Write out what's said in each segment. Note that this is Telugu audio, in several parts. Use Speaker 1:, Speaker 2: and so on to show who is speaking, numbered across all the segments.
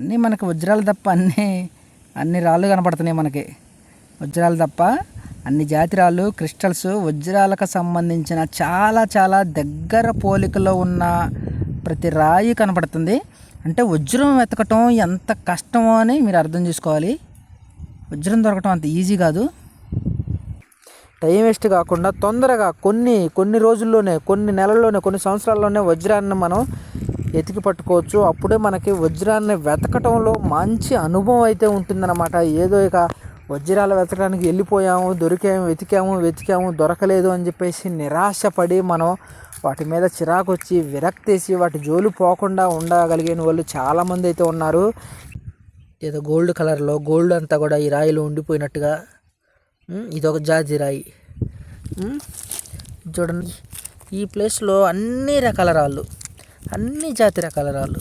Speaker 1: అన్నీ మనకి వజ్రాలు తప్ప అన్నీ అన్ని రాళ్ళు కనపడుతున్నాయి మనకి. వజ్రాలు తప్ప అన్ని జాతి రాళ్ళు క్రిస్టల్స్ వజ్రాలకు సంబంధించిన చాలా చాలా దగ్గర పోలికలో ఉన్న ప్రతి రాయి కనపడుతుంది. అంటే వజ్రం వెతకటం ఎంత కష్టమో అని మీరు అర్థం చేసుకోవాలి. వజ్రం దొరకటం అంత ఈజీ కాదు. టైం వేస్ట్ కాకుండా తొందరగా కొన్ని కొన్ని రోజుల్లోనే కొన్ని నెలల్లోనే కొన్ని సంవత్సరాల్లోనే వజ్రాన్ని మనం ఎతికి పట్టుకోవచ్చు. అప్పుడే మనకి వజ్రాన్ని వెతకటంలో మంచి అనుభవం అయితే ఉంటుందన్నమాట. ఏదో ఇక వజ్రాలు వెతకడానికి వెళ్ళిపోయాము దొరికాము వెతికాము వెతికాము దొరకలేదు అని చెప్పేసి నిరాశపడి మనం వాటి మీద చిరాకు వచ్చి విరక్తేసి వాటి జోలు పోకుండా ఉండగలిగిన వాళ్ళు చాలామంది అయితే ఉన్నారు. ఏదో గోల్డ్ కలర్లో గోల్డ్ అంతా కూడా ఈ రాయిలో ఉండిపోయినట్టుగా. ఇదొక జాతి రాయి. చూడండి. ఈ ప్లేస్లో అన్ని రకాల రాళ్ళు. అన్ని జాతి రకాల రాళ్ళు.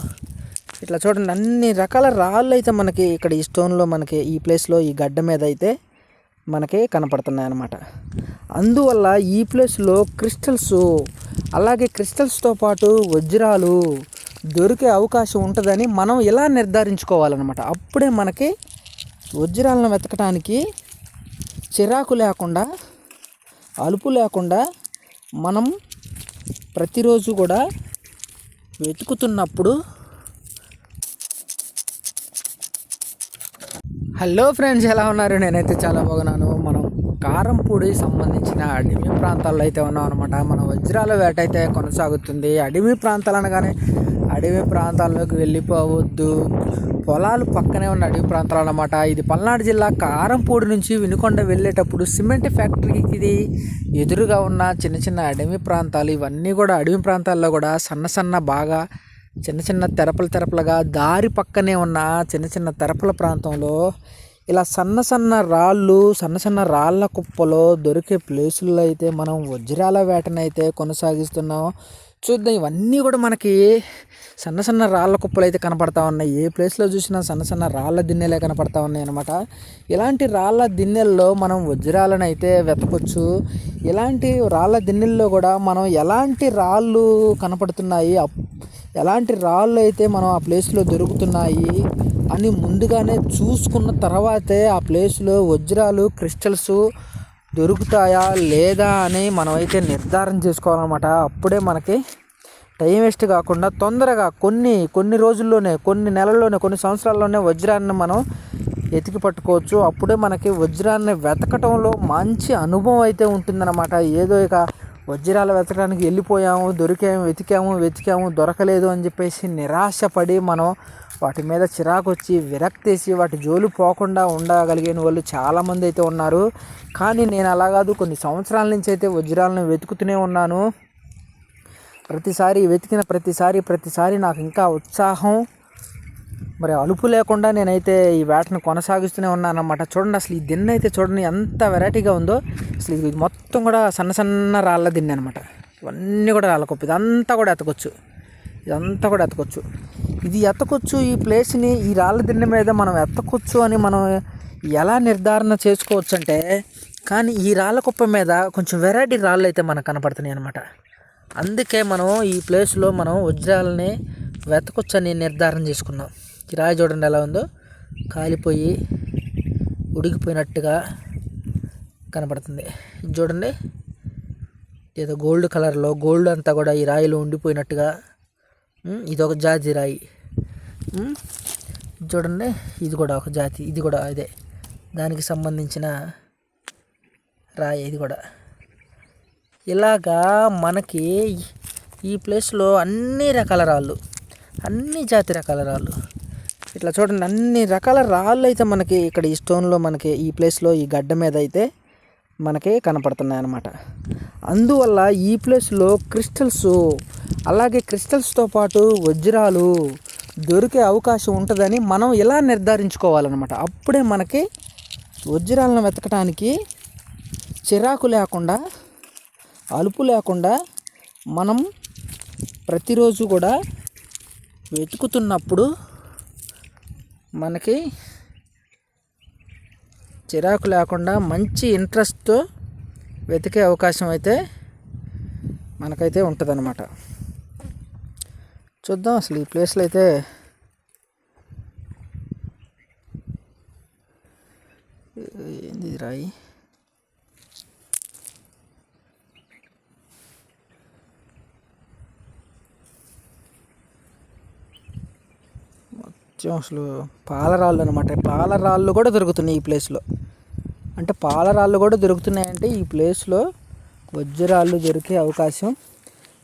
Speaker 1: ఇట్లా చూడండి అన్ని రకాల రాళ్ళు అయితే మనకి ఇక్కడ ఈ స్టోన్లో మనకి ఈ ప్లేస్లో ఈ గడ్డ మీద అయితే మనకి కనపడుతున్నాయి అన్నమాట అందువల్ల ఈ ప్లేస్లో క్రిస్టల్స్ అలాగే క్రిస్టల్స్తో పాటు వజ్రాలు దొరికే అవకాశం ఉంటుందని మనం ఇలా నిర్ధారించుకోవాలన్నమాట. అప్పుడే మనకి వజ్రాలను వెతకడానికి చిరాకు లేకుండా అలుపు లేకుండా మనం ప్రతిరోజు కూడా వెతుకుతున్నప్పుడు హలో ఫ్రెండ్స్ ఎలా ఉన్నారు? నేనైతే చాలా బాగున్నాను. మనం కారంపూడి సంబంధించిన అడవి ప్రాంతాల్లో అయితే ఉన్నాం అనమాట మన వజ్రాల వేట అయితే కొనసాగుతుంది. అడవి ప్రాంతాలు అనగానే అడవి ప్రాంతాల్లోకి వెళ్ళిపోవద్దు. పొలాలు పక్కనే ఉన్న అడవి ప్రాంతాలు అన్నమాట. ఇది పల్నాడు జిల్లా కారంపూడి నుంచి వినుకొండ వెళ్ళేటప్పుడు సిమెంట్ ఫ్యాక్టరీకి ఇది ఎదురుగా ఉన్న చిన్న చిన్న అడవి ప్రాంతాలు. ఇవన్నీ కూడా అడవి ప్రాంతాల్లో కూడా సన్న సన్న బాగా చిన్న చిన్న తెరపలు తెరపలుగా దారి పక్కనే ఉన్న చిన్న చిన్న తెరపల ప్రాంతంలో ఇలా సన్న సన్న రాళ్ళు సన్న సన్న రాళ్ళ కుప్పలో దొరికే ప్లేసుల్లో అయితే మనం వజ్రాల వేటనైతే కొనసాగిస్తున్నాం. చూద్దాం ఇవన్నీ కూడా మనకి సన్న సన్న రాళ్ళ కుప్పలు అయితే కనపడతా ఉన్నాయి. ఏ ప్లేస్లో చూసినా సన్న సన్న రాళ్ళ దిన్నెలే కనపడతా ఉన్నాయి అనమాట ఇలాంటి రాళ్ళ దిన్నెల్లో మనం వజ్రాలను అయితే వెతకొచ్చు. ఇలాంటి రాళ్ళ దిన్నెల్లో కూడా మనం ఎలాంటి రాళ్ళు కనపడుతున్నాయి అప్- ఎలాంటి రాళ్ళు అయితే మనం ఆ ప్లేస్లో దొరుకుతున్నాయి అని ముందుగానే చూసుకున్న తర్వాతే ఆ ప్లేస్లో వజ్రాలు క్రిస్టల్స్ దొరుకుతాయా లేదా అని మనమైతే నిర్ధారణ చేసుకోవాలన్నమాట. అప్పుడే మనకి టైం వేస్ట్ కాకుండా తొందరగా కొన్ని కొన్ని రోజుల్లోనే కొన్ని నెలల్లోనే కొన్ని సంవత్సరాల్లోనే వజ్రాన్ని మనం ఎతికి పట్టుకోవచ్చు. అప్పుడే మనకి వజ్రాన్ని వెతకటంలో మంచి అనుభవం అయితే ఉంటుందన్నమాట. ఏదో ఇక వజ్రాలు వెతకడానికి వెళ్ళిపోయాము దొరికాము వెతికాము వెతికాము దొరకలేదు అని చెప్పేసి నిరాశపడి మనం వాటి మీద చిరాకు వచ్చి విరక్తేసి వాటి జోలు పోకుండా ఉండగలిగిన వాళ్ళు చాలామంది అయితే ఉన్నారు. కానీ నేను అలా కాదు కొన్ని సంవత్సరాల నుంచి అయితే వజ్రాలను వెతుకుతూనే ఉన్నాను. ప్రతిసారి వెతికిన ప్రతిసారి ప్రతిసారి నాకు ఇంకా ఉత్సాహం మరి అలుపు లేకుండా నేనైతే ఈ వేటను కొనసాగిస్తూనే ఉన్నాను చూడండి అసలు ఈ దిన్న అయితే చూడండి ఎంత వెరైటీగా ఉందో. అసలు ఇది మొత్తం కూడా సన్న సన్న రాళ్ళ దిన్నె అనమాట ఇవన్నీ కూడా రాళ్ళ కుప్ప. ఇదంతా కూడా ఎతకొచ్చు. ఇదంతా కూడా ఎతకొచ్చు. ఇది ఎతకొచ్చు ఈ ప్లేస్ని ఈ రాళ్ళ దిన్నె మీద మనం ఎత్తకొచ్చు అని మనం ఎలా నిర్ధారణ చేసుకోవచ్చు అంటే కానీ ఈ రాళ్ళ కుప్ప మీద కొంచెం వెరైటీ రాళ్ళు అయితే మనకు కనపడుతున్నాయి అనమాట అందుకే మనం ఈ ప్లేస్లో మనం వజ్రాలని వెతకొచ్చని నిర్ధారణ చేసుకున్నాం. ఈ రాయి చూడండి ఎలా ఉందో. కాలిపోయి ఉడికిపోయినట్టుగా కనపడుతుంది. చూడండి. ఏదో గోల్డ్ కలర్లో గోల్డ్ అంతా కూడా ఈ రాయిలో ఉండిపోయినట్టుగా. ఇది ఒక జాతి రాయి. చూడండి. ఇది కూడా ఒక జాతి. ఇది కూడా అదే దానికి సంబంధించిన రాయి ఇది కూడా. ఇలాగా మనకి ఈ ప్లేస్లో అన్ని రకాల రాళ్ళు అన్ని జాతి రకాల రాళ్ళు ఇట్లా చూడండి అన్ని రకాల రాళ్ళు అయితే మనకి ఇక్కడ ఈ స్టోన్లో మనకి ఈ ప్లేస్లో ఈ గడ్డ మీద అయితే మనకి కనపడుతున్నాయి అన్నమాట అందువల్ల ఈ ప్లేస్లో క్రిస్టల్స్ అలాగే క్రిస్టల్స్తో పాటు వజ్రాలు దొరికే అవకాశం ఉంటుందని మనం ఎలా నిర్ధారించుకోవాలన్నమాట. అప్పుడే మనకి వజ్రాలను వెతకడానికి చిరాకు లేకుండా అలుపు లేకుండా మనం ప్రతిరోజు కూడా వెతుకుతున్నప్పుడు మనకి చిరాకు లేకుండా మంచి ఇంట్రెస్ట్తో వెతికే అవకాశం అయితే మనకైతే ఉంటుందన్నమాట. చూద్దాం అసలు ఈ ప్లేస్లో అయితే ఏంది రాయి? నిత్యం అసలు పాలరాళ్ళు అనమాట పాలరాళ్ళు కూడా దొరుకుతున్నాయి ఈ ప్లేస్లో. అంటే పాలరాళ్ళు కూడా దొరుకుతున్నాయంటే ఈ ప్లేస్లో వజ్రాళ్ళు దొరికే అవకాశం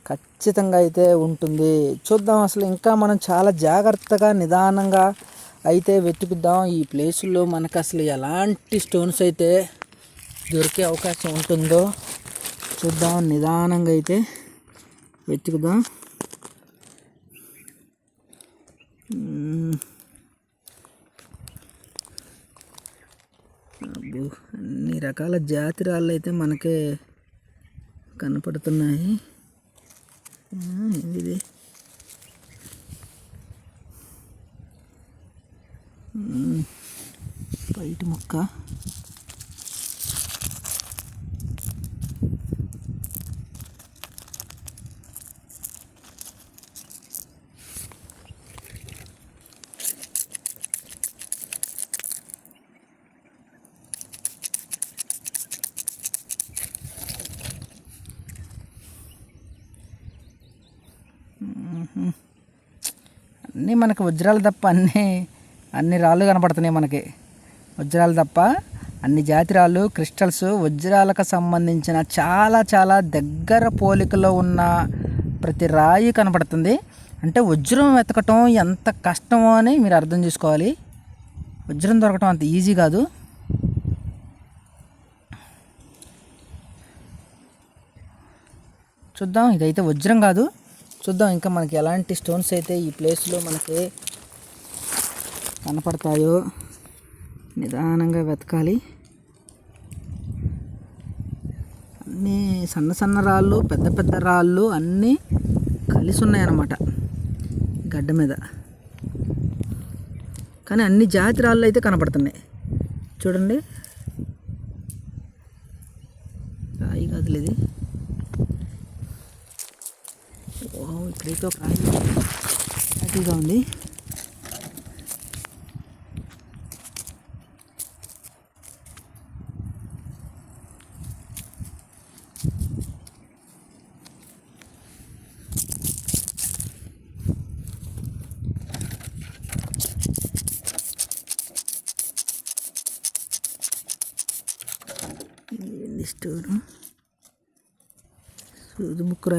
Speaker 1: ఖచ్చితంగా అయితే ఉంటుంది. చూద్దాం అసలు ఇంకా మనం చాలా జాగ్రత్తగా నిదానంగా అయితే వెతుకుద్దాం ఈ ప్లేసుల్లో మనకు అసలు ఎలాంటి స్టోన్స్ అయితే దొరికే అవకాశం ఉంటుందో చూద్దాం. నిదానంగా అయితే వెతుకుదాం. అన్ని రకాల జాతి రాళ్ళు అయితే మనకే కనపడుతున్నాయి. ఇది బయట మొక్క. అన్నీ మనకి వజ్రాలు తప్ప అన్నీ అన్ని రాళ్ళు కనపడుతున్నాయి మనకి. వజ్రాలు తప్ప అన్ని జాతి రాళ్ళు క్రిస్టల్స్ వజ్రాలకు సంబంధించిన చాలా చాలా దగ్గర పోలికలో ఉన్న ప్రతి రాయి కనపడుతుంది. అంటే వజ్రం వెతకటం ఎంత కష్టమో అని మీరు అర్థం చేసుకోవాలి. వజ్రం దొరకటం అంత ఈజీ కాదు. చూద్దాం ఇదైతే వజ్రం కాదు. చూద్దాం ఇంకా మనకి ఎలాంటి స్టోన్స్ అయితే ఈ ప్లేస్లో మనకి కనపడతాయో నిదానంగా వెతకాలి. అన్నీ సన్న సన్న రాళ్ళు పెద్ద పెద్ద రాళ్ళు అన్నీ కలిసి ఉన్నాయన్నమాట గడ్డ మీద. కానీ అన్ని జాతి రాళ్ళు అయితే కనపడుతున్నాయి. చూడండి. రాయి కాదులే ఇది ఓ ఇక్కడైతే ఒక రాయి హ్యాపీగా ఉంది. స్టోరు సూది ముక్కురా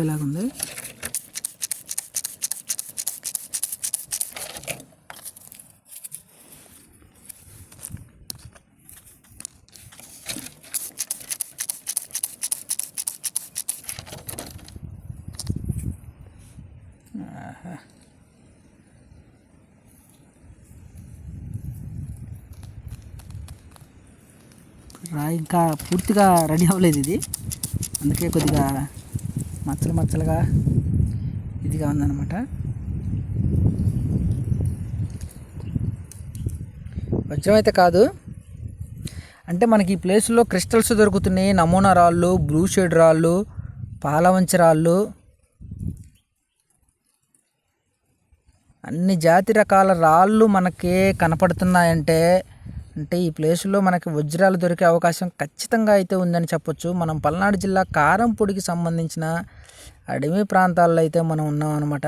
Speaker 1: ఇంకా పూర్తిగా రెడీ అవ్వలేదు ఇది. అందుకే కొద్దిగా మచ్చలు మచ్చలుగా ఇదిగా ఉందన్నమాట. వజ్రం అయితే కాదు. అంటే మనకి ఈ ప్లేస్లో క్రిస్టల్స్ దొరుకుతున్నాయి. నమూనా రాళ్ళు బ్లూ షేడ్ రాళ్ళు పాలవంచి రాళ్ళు. అన్ని జాతి రకాల రాళ్ళు మనకి కనపడుతున్నాయంటే అంటే ఈ ప్లేసులో మనకి వజ్రాలు దొరికే అవకాశం ఖచ్చితంగా అయితే ఉందని చెప్పొచ్చు. మనం పల్నాడు జిల్లా కారంపొడికి సంబంధించిన అడవి ప్రాంతాల్లో అయితే మనం ఉన్నాం అనమాట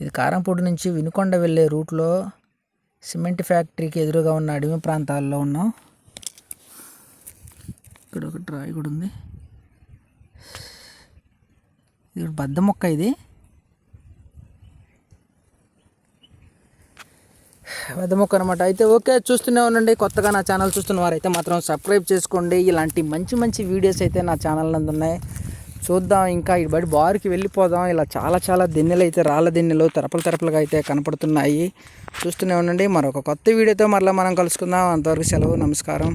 Speaker 1: ఇది కారంపొడి నుంచి వినుకొండ వెళ్ళే రూట్లో సిమెంట్ ఫ్యాక్టరీకి ఎదురుగా ఉన్న అడవి ప్రాంతాల్లో ఉన్నాం. ఇక్కడ ఒక రాయి కూడా ఉంది. ఇక్కడ బద్ద మొక్క ఇది. పెద్ద అనమాట అయితే ఓకే చూస్తూనే ఉండండి. కొత్తగా నా ఛానల్ చూస్తున్న వారైతే మాత్రం సబ్స్క్రైబ్ చేసుకోండి. ఇలాంటి మంచి మంచి వీడియోస్ అయితే నా ఛానల్ నందు ఉన్నాయి. చూద్దాం ఇంకా ఇటు బడి బారుకి వెళ్ళిపోదాం. ఇలా చాలా చాలా దిన్నెలు అయితే రాళ్ళ దిన్నెలు తెరపలు తెరపలుగా అయితే కనపడుతున్నాయి. చూస్తూనే ఉండండి. మరొక కొత్త వీడియోతో మరలా మనం కలుసుకుందాం. అంతవరకు సెలవు నమస్కారం.